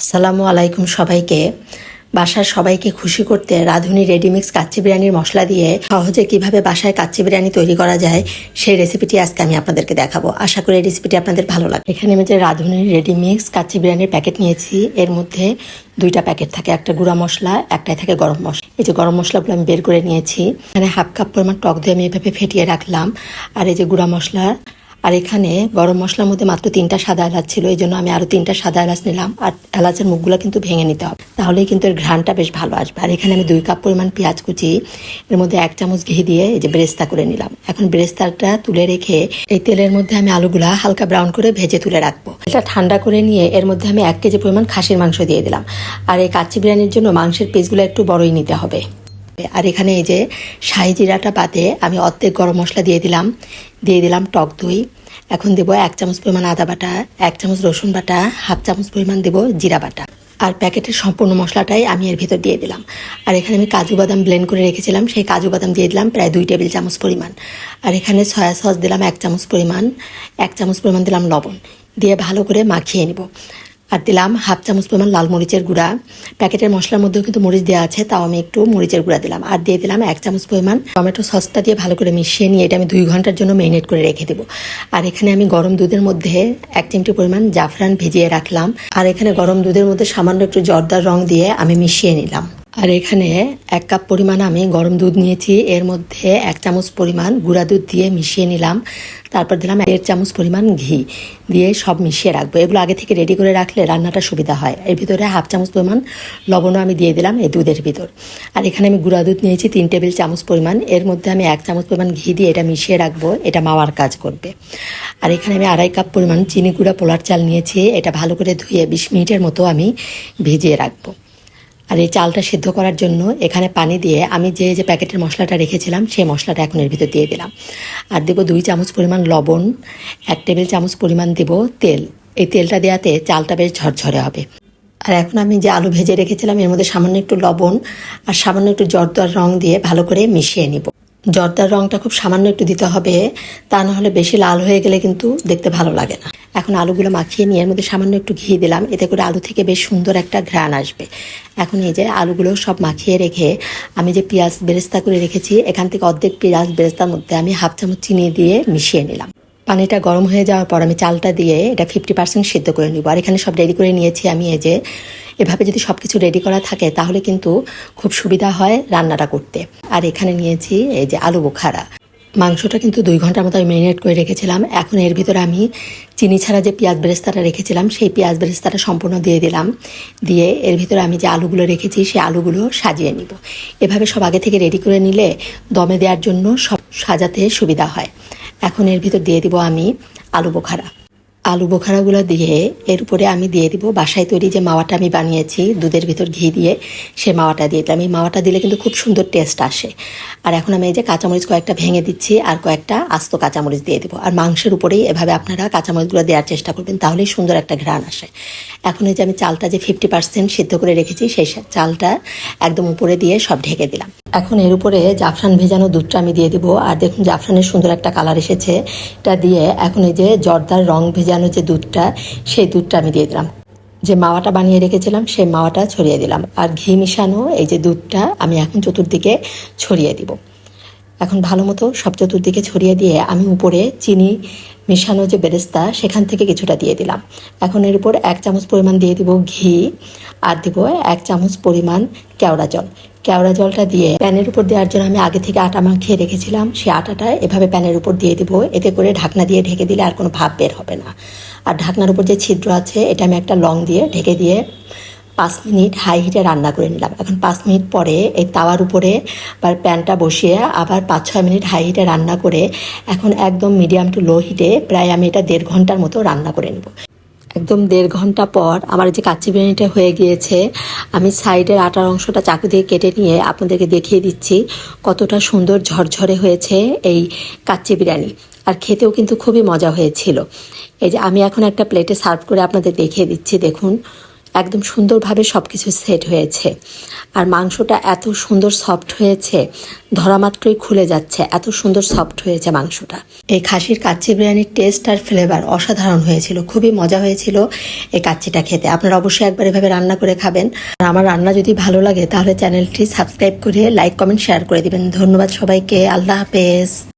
আসসালামু আলাইকুম সবাইকে। বাসার সবাইকে খুশি করতে রাঁধুনি রেডিমিক্স কাচ্চি বিরিয়ানির মশলা দিয়ে সহজে কীভাবে বাসায় কাচ্চি বিরিয়ানি তৈরি করা যায় সেই রেসিপিটি আজকে আমি আপনাদেরকে দেখাবো। আশা করি এই রেসিপিটি আপনাদের ভালো লাগে এখানে আমি যে রাঁধুনি রেডিমিক্স কাচ্চি বিরিয়ানির প্যাকেট নিয়েছি, এর মধ্যে দুইটা প্যাকেট থাকে, একটা গুঁড়া মশলা, একটাই থাকে গরম মশলা। এই যে গরম মশলাগুলো আমি বের করে নিয়েছি, এখানে হাফ কাপ পরিমাণ টক দিয়ে আমি এভাবে ফেটিয়ে রাখলাম। আর এই যে গুঁড়া মশলা আর এখানে গরম মশলার মধ্যে মাত্র তিনটা সাদা এলাচ ছিল, এই জন্য আমি আরও তিনটা সাদা এলাচ নিলাম। আর এলাচের মুখগুলো কিন্তু ভেঙে নিতে হবে। তাহলেই কিন্তু এর ঘ্রাণটা বেশ ভালো আসবে। আর এখানে আমি দুই কাপ পরিমাণ পেঁয়াজ কুচি, এর মধ্যে এক চামচ ঘি দিয়ে এই যে ব্রেস্তা করে নিলাম। এখন ব্রেস্তাটা তুলে রেখে এই তেলের মধ্যে আমি আলুগুলা হালকা ব্রাউন করে ভেজে তুলে রাখব। এটা ঠান্ডা করে নিয়ে এর মধ্যে আমি এক কেজি পরিমাণ খাসির মাংস দিয়ে দিলাম। আর এই কাচ্চি বিরিয়ানির জন্য মাংসের পিসগুলো একটু বড়ই নিতে হবে। আর এখানে এই যে শাহি জিরাটা বাদে আমি অর্ধেক গরম মশলা দিয়ে দিলাম। দিয়ে দিলাম টক দই। এখন দেবো এক চামচ পরিমাণ আদা বাটা, এক চামচ রসুন বাটা, হাফ চামচ পরিমাণ দেবো জিরা বাটা। আর প্যাকেটের সম্পূর্ণ মশলাটাই আমি এর ভিতর দিয়ে দিলাম। আর এখানে আমি কাজু বাদাম ব্লেন্ড করে রেখেছিলাম। সেই কাজু বাদাম দিয়ে দিলাম প্রায় দুই টেবিল চামচ পরিমাণ। আর এখানে সয়া সস দিলাম এক চামচ পরিমাণ, এক চামচ পরিমাণ দিলাম লবণ। দিয়ে ভালো করে মাখিয়ে নিব। আর দিলাম হাফ চামচ পরিমাণ লাল মরিচের গুঁড়া। প্যাকেটের মশলার মধ্যেও কিন্তু মরিচ দেওয়া আছে, তাও আমি একটু মরিচের গুঁড়া দিলাম। আর দিয়ে দিলাম এক চামচ পরিমাণ টমেটো সসটা দিয়ে ভালো করে মিশিয়ে নিয়ে এটা আমি দুই ঘণ্টার জন্য মেরিনেট করে রেখে দেবো। আর এখানে আমি গরম দুধের মধ্যে এক চিমটি পরিমাণ জাফরান ভিজিয়ে রাখলাম। আর এখানে গরম দুধের মধ্যে সামান্য একটু জর্দার রং দিয়ে আমি মিশিয়ে নিলাম। আর এখানে এক কাপ পরিমাণ আমি গরম দুধ নিয়েছি। এর মধ্যে এক চামচ পরিমাণ গুঁড়া দুধ দিয়ে মিশিয়ে নিলাম। তারপর দিলাম দেড় চামচ পরিমাণ ঘি দিয়ে সব মিশিয়ে রাখব। এগুলো আগে থেকে রেডি করে রাখলে রান্নাটা সুবিধা হয়। এর ভিতরে হাফ চামচ পরিমাণ লবণও আমি দিয়ে দিলাম এই দুধের ভিতর। আর এখানে আমি গুঁড়া দুধ নিয়েছি তিন টেবিল চামচ পরিমাণ। এর মধ্যে আমি এক চামচ পরিমাণ ঘি দিয়ে এটা মিশিয়ে রাখব। এটা মাওয়ার কাজ করবে। আর এখানে আমি আড়াই কাপ পরিমাণ চিনি গুঁড়া পোলার চাল নিয়েছি। এটা ভালো করে ধুয়ে বিশ মিনিটের মতো আমি ভিজিয়ে রাখব। আর এই চালটা সিদ্ধ করার জন্য এখানে পানি দিয়ে আমি যে যে প্যাকেটের মশলাটা রেখেছিলাম, সেই মশলাটা এখন এর ভিতর দিয়ে দিলাম। আর দেবো দুই চামচ পরিমাণ লবণ, এক টেবিল চামচ পরিমাণ দেব তেল। এই তেলটা দেওয়াতে চালটা বেশ ঝরঝরে হবে। আর এখন আমি যে আলু ভেজে রেখেছিলাম, এর মধ্যে সামান্য একটু লবণ আর সামান্য একটু জর্দার রং দিয়ে ভালো করে মিশিয়ে নিব। জর্দার রংটা খুব সামান্য একটু দিতে হবে, তা না হলে বেশি লাল হয়ে গেলে কিন্তু দেখতে ভালো লাগে না। এখন আলুগুলো মাখিয়ে নিয়ে এর মধ্যে সামান্য একটু ঘি দিলাম। এতে করে আলু থেকে বেশ সুন্দর একটা ঘ্রাণ আসবে। এখন এই যে আলুগুলো সব মাখিয়ে রেখে আমি যে পেঁয়াজ বেরেস্তা করে রেখেছি, এখান থেকে অর্ধেক পেঁয়াজ বেরেস্তার মধ্যে আমি হাফ চামচ চিনি দিয়ে মিশিয়ে নিলাম। পানিটা গরম হয়ে যাওয়ার পর আমি চালটা দিয়ে এটা ফিফটি পার্সেন্ট সিদ্ধ করে নিব। আর এখানে সব রেডি করে নিয়েছি আমি এই যে, এভাবে যদি সব কিছু রেডি করা থাকে তাহলে কিন্তু খুব সুবিধা হয় রান্নাটা করতে। আর এখানে নিয়েছি এই যে আলু বোখারা। মাংসটা কিন্তু দুই ঘণ্টার মতো আমি ম্যারিনেট করে রেখেছিলাম। এখন এর ভিতরে আমি চিনি ছাড়া যে পেঁয়াজ বেরেস্তাটা রেখেছিলাম, সেই পেঁয়াজ বেরেস্তাটা সম্পূর্ণ দিয়ে দিলাম। দিয়ে এর ভিতরে আমি যে আলুগুলো রেখেছি, সেই আলুগুলো সাজিয়ে নিব। এভাবে সব আগে থেকে রেডি করে নিলে দমে দেওয়ার জন্য সব সাজাতে সুবিধা হয়। এখন এর ভিতর দিয়ে দিব আমি আলু বোখারা। আলু বোখারাগুলো দিয়ে এর উপরে আমি দিয়ে দিব। বাসায় তৈরি যে মাওয়াটা আমি বানিয়েছি, দুধের ভিতর ঘি দিয়ে সে মাওয়াটা দিয়ে দিলাম। এই মাওয়াটা দিলে কিন্তু খুব সুন্দর টেস্ট আসে। আর এখন আমি এই যে কাঁচামরিচ কয়েকটা ভেঙে দিচ্ছি আর কয়েকটা আস্ত কাঁচামরিচ দিয়ে দেবো। আর মাংসের উপরেই এভাবে আপনারা কাঁচামরিচগুলো দেওয়ার চেষ্টা করবেন, তাহলেই সুন্দর একটা ঘ্রাণ আসে। এখন এই যে আমি চালটা যে ফিফটি পার্সেন্ট সিদ্ধ করে রেখেছি, সেই চালটা একদম উপরে দিয়ে সব ঢেকে দিলাম। এখন এর উপরে জাফরান ভেজানো দুধটা আমি দিয়ে দিব। আর দেখুন, জাফরানের সুন্দর একটা কালার এসেছে। এটা দিয়ে এখন এই যে জর্দার রং ভেজানো যে দুধটা, সেই দুধটা আমি দিয়ে দিলাম। যে মাওয়াটা বানিয়ে রেখেছিলাম, সেই মাওয়াটা ছড়িয়ে দিলাম। আর ঘি মিশানো এই যে দুধটা আমি এখন চতুর্দিকে ছড়িয়ে দিব। এখন ভালো মতো সব চতুর্দিকে ছড়িয়ে দিয়ে আমি উপরে চিনি মেশানো যে বেরেস্তা, সেখান থেকে কিছুটা দিয়ে দিলাম। এখন এর উপর এক চামচ পরিমাণ দিয়ে দিব ঘি। আর দিব এক চামচ পরিমাণ কেওড়া জল কেওড়া জলটা দিয়ে প্যানের উপর দেওয়ার জন্য আমি আগে থেকে আটা মাখিয়ে রেখেছিলাম। সেই আটাটা এভাবে প্যানের উপর দিয়ে দিব। এতে করে ঢাকনা দিয়ে ঢেকে দিলে আর কোনো ভাব বের হবে না। আর ঢাকনার উপর যে ছিদ্র আছে, এটা আমি একটা লং দিয়ে ঢেকে দিয়ে পাঁচ মিনিট হাই হিটে রান্না করে নিলাম। এখন পাঁচ মিনিট পরে এই তাওয়ার উপরে আবার প্যানটা বসিয়ে আবার পাঁচ ছয় মিনিট হাই হিটে রান্না করে এখন একদম মিডিয়াম টু লো হিটে প্রায় আমি এটা দেড় ঘণ্টার মতো রান্না করে নেব। একদম দেড় ঘণ্টা পর আমার যে কাচ্চি বিরিয়ানিটা হয়ে গিয়েছে, আমি সাইডের আটার অংশটা চাকু দিয়ে কেটে নিয়ে আপনাদেরকে দেখিয়ে দিচ্ছি কতটা সুন্দর ঝরঝরে হয়েছে এই কাচ্চি বিরিয়ানি। আর খেতেও কিন্তু খুবই মজা হয়েছিল। এই যে আমি এখন একটা প্লেটে সার্ভ করে আপনাদের দেখিয়ে দিচ্ছি, দেখুন। একদম সুন্দরভাবে সব কিছু সেট হয়েছে। আর মাংসটা এত সুন্দর সফট হয়েছে, ধরা মাত্রই খুলে যাচ্ছে, এত সুন্দর সফট হয়েছে মাংসটা। এই খাসির কাচ্চি বিরিয়ানির টেস্ট আর ফ্লেভার অসাধারণ হয়েছিল, খুবই মজা হয়েছিল এই কাচ্চিটা খেতে। আপনারা অবশ্যই একবার এভাবে রান্না করে খাবেন। আর আমার রান্না যদি ভালো লাগে, তাহলে চ্যানেলটি সাবস্ক্রাইব করে লাইক কমেন্ট শেয়ার করে দিবেন। ধন্যবাদ সবাইকে, আল্লাহ হাফেজ।